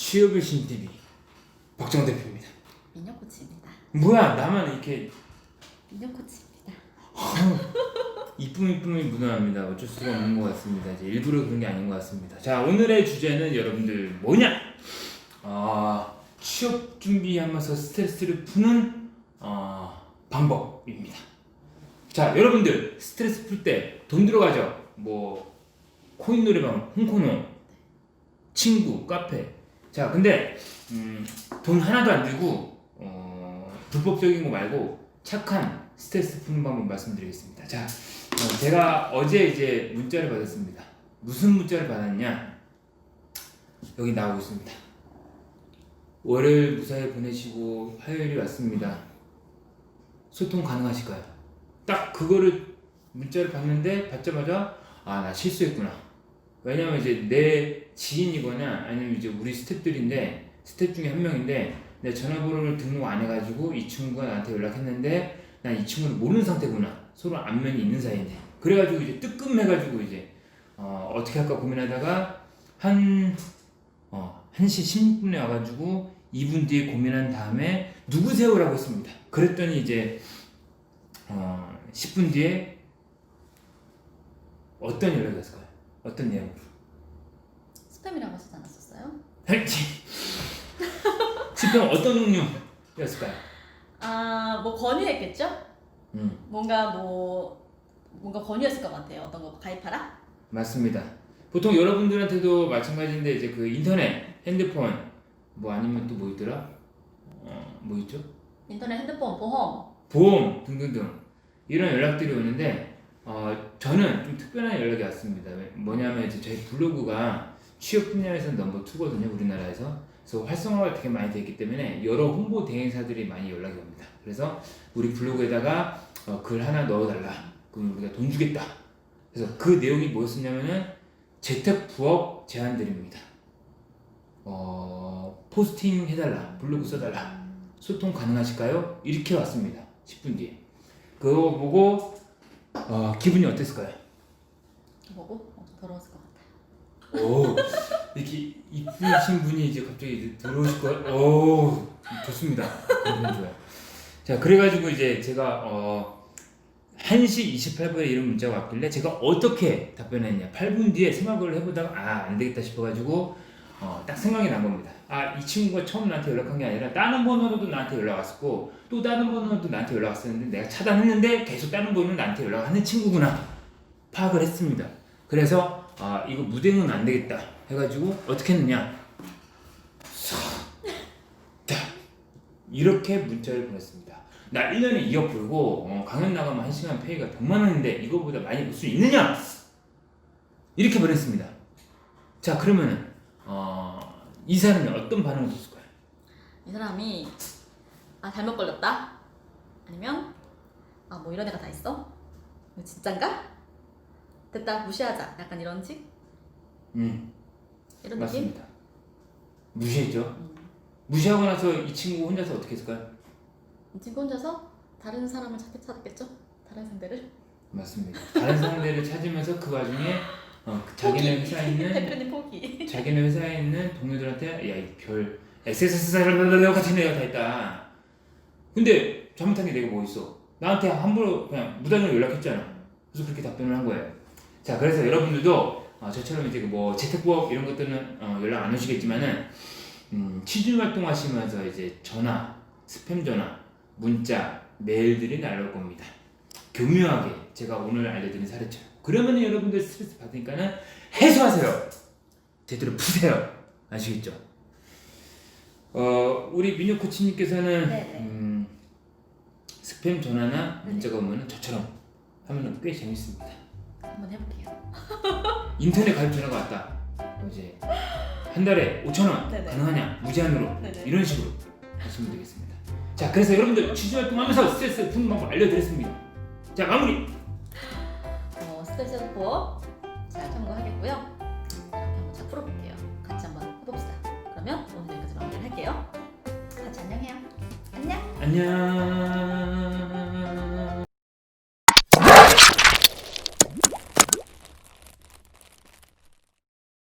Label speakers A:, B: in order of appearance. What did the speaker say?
A: 취업의 신TV 박정 대표입니다.
B: 민혁 코치입니다.
A: 뭐야 나만 이렇게
B: 민혁 코치입니다.
A: 이쁨 이쁨이 묻어납니다. 어쩔 수가 없는 것 같습니다. 이제 일부러 그런 게 아닌 것 같습니다. 자 오늘의 주제는 여러분들 뭐냐? 아 취업 준비하면서 스트레스를 푸는 어, 방법입니다. 자 여러분들 스트레스 풀 때 돈 들어가죠? 뭐 코인 노래방, 홍코노, 친구, 카페. 자 근데 음, 돈 하나도 안 들고 어, 불법적인 거 말고 착한 스트레스 푸는 방법 말씀드리겠습니다. 자 어, 제가 어제 이제 문자를 받았습니다. 무슨 문자를 받았냐? 여기 나오고 있습니다. 월요일 무사히 보내시고 화요일이 왔습니다. 소통 가능하실까요? 딱 그거를 문자를 받는데 받자마자 아 나 실수했구나. 왜냐면 이제 내 지인이거나 아니면 이제 우리 스태프들인데 스태프 중에 한 명인데 내 전화번호를 등록 안 해가지고 이 친구가 나한테 연락했는데 난 이 친구를 모르는 상태구나. 서로 안면이 있는 사이인데. 그래가지고 이제 뜨끔해가지고 이제 어, 어떻게 할까 고민하다가 한 어, 1시 16분에 와가지고 2분 뒤에 고민한 다음에 누구세요라고 했습니다. 그랬더니 이제 어, 10분 뒤에 어떤 연락이 왔을까요? 어떤 내용으로?
B: 스팸이라고 하시지 않았었어요?
A: 할지 지금 어떤 종류였을까요?
B: 아, 뭐 건의했겠죠?
A: 음
B: 뭔가 뭐 뭔가 건의했을 것 같아요. 어떤 거 가입하라?
A: 맞습니다. 보통 여러분들한테도 마찬가지인데 이제 그 인터넷, 핸드폰 뭐 아니면 또 뭐 있더라? 어 뭐 있죠?
B: 인터넷 핸드폰 보험.
A: 보험 등등등 이런 연락들이 오는데 어, 저는 좀 특별한 연락이 왔습니다. 왜- 뭐냐면 이제 저희 블로그가 취업 분야에서 넘버 투거든요 우리나라에서. 그래서 활성화가 되게 많이 됐기 때문에 여러 홍보 대행사들이 많이 연락이 옵니다. 그래서 우리 블로그에다가 어, 글 하나 넣어달라. 그럼 우리가 돈 주겠다. 그래서 그 내용이 뭐였었냐면은 재택 부업 제안드립니다. 어, 포스팅 해달라. 블로그 써달라. 소통 가능하실까요? 이렇게 왔습니다. 10분 뒤에. 그거 보고 어, 기분이 어땠을까요?
B: 보고 어, 더러웠을 것 같아요.
A: 오 이렇게 이쁘신 분이 이제 갑자기 이제 들어오실 거예요? 오 좋습니다. 기분 좋아요. 자 그래가지고 이제 제가 어 1시 28분에 이런 문자가 왔길래 제가 어떻게 답변했냐 8분 뒤에 생각을 해보다가 아 안되겠다 싶어가지고 어, 딱 생각이 난 겁니다. 아 이 친구가 처음 나한테 연락한 게 아니라 다른 번호로도 나한테 연락 왔었고 또 다른 번호로도 나한테 연락 왔었는데 내가 차단했는데 계속 다른 번호로 나한테 연락하는 친구구나 파악을 했습니다. 그래서 아 이거 무대는 안 되겠다 해가지고 어떻게 했느냐 자 이렇게 문자를 보냈습니다. 나 1년에 2억 벌고 어, 강연 나가면 1시간 페이가 100만 원인데 이거보다 많이 벌 수 있느냐 이렇게 보냈습니다. 자 그러면은 어, 이 사람이 어떤 반응을 줬을까요?
B: 이 사람이 아 잘못 걸렸다. 아니면 아 뭐 이런 애가 다 있어? 이거 진짠가? 됐다 무시하자. 약간 이런 식?
A: 음
B: 이런 느낌?
A: 맞습니다. 무시했죠.
B: 음.
A: 무시하고 나서 이 친구 혼자서 어떻게 했을까요?
B: 이 친구 혼자서 다른 사람을 찾, 찾았겠죠? 다른 상대를?
A: 맞습니다. 다른 상대를 찾으면서 그 와중에 어, 그 자기네 회사에 있는
B: 대표님 포기.
A: 자기네 회사에 있는 동료들한테 야이별 SSSR 같은 애가 다 있다. 근데 잘못한 게 내가 뭐 있어? 나한테 함부로 그냥 무단으로 연락했잖아. 그래서 그렇게 답변을 한 거예요. 자 그래서 여러분들도 어, 저처럼 이제 그뭐 재택부업 이런 것들은 어, 연락 안 오시겠지만은 음, 취준 활동하시면서 이제 전화, 스팸 전화, 문자, 메일들이 날라올 겁니다. 교묘하게 제가 오늘 알려드린 사례처럼. 그러면 여러분들 스트레스 받으니까는 해소하세요. 제대로 푸세요. 아시겠죠? 어, 우리 민혁 코치님께서는
B: 네네.
A: 음, 스팸 전화나 문자가 오면 저처럼 하면 꽤 재밌습니다.
B: 한번 해볼게요.
A: 인터넷 가입 전화가 왔다. 뭐 이제 한 달에 5천 원
B: 네네.
A: 가능하냐? 무제한으로
B: 네네.
A: 이런 식으로 하시면 되겠습니다. 자, 그래서 여러분들 취재 활동하면서 스트레스 푸는 방법 알려드렸습니다. 자, 마무리.
B: 어, 스페셜 포잘 참고하겠고요. 이렇게 한번 잘 풀어볼게요. 같이 한번 해봅시다. 그러면 오늘 여기까지 마무리를 할게요. 같이 안녕해요. 안녕.
A: 안녕.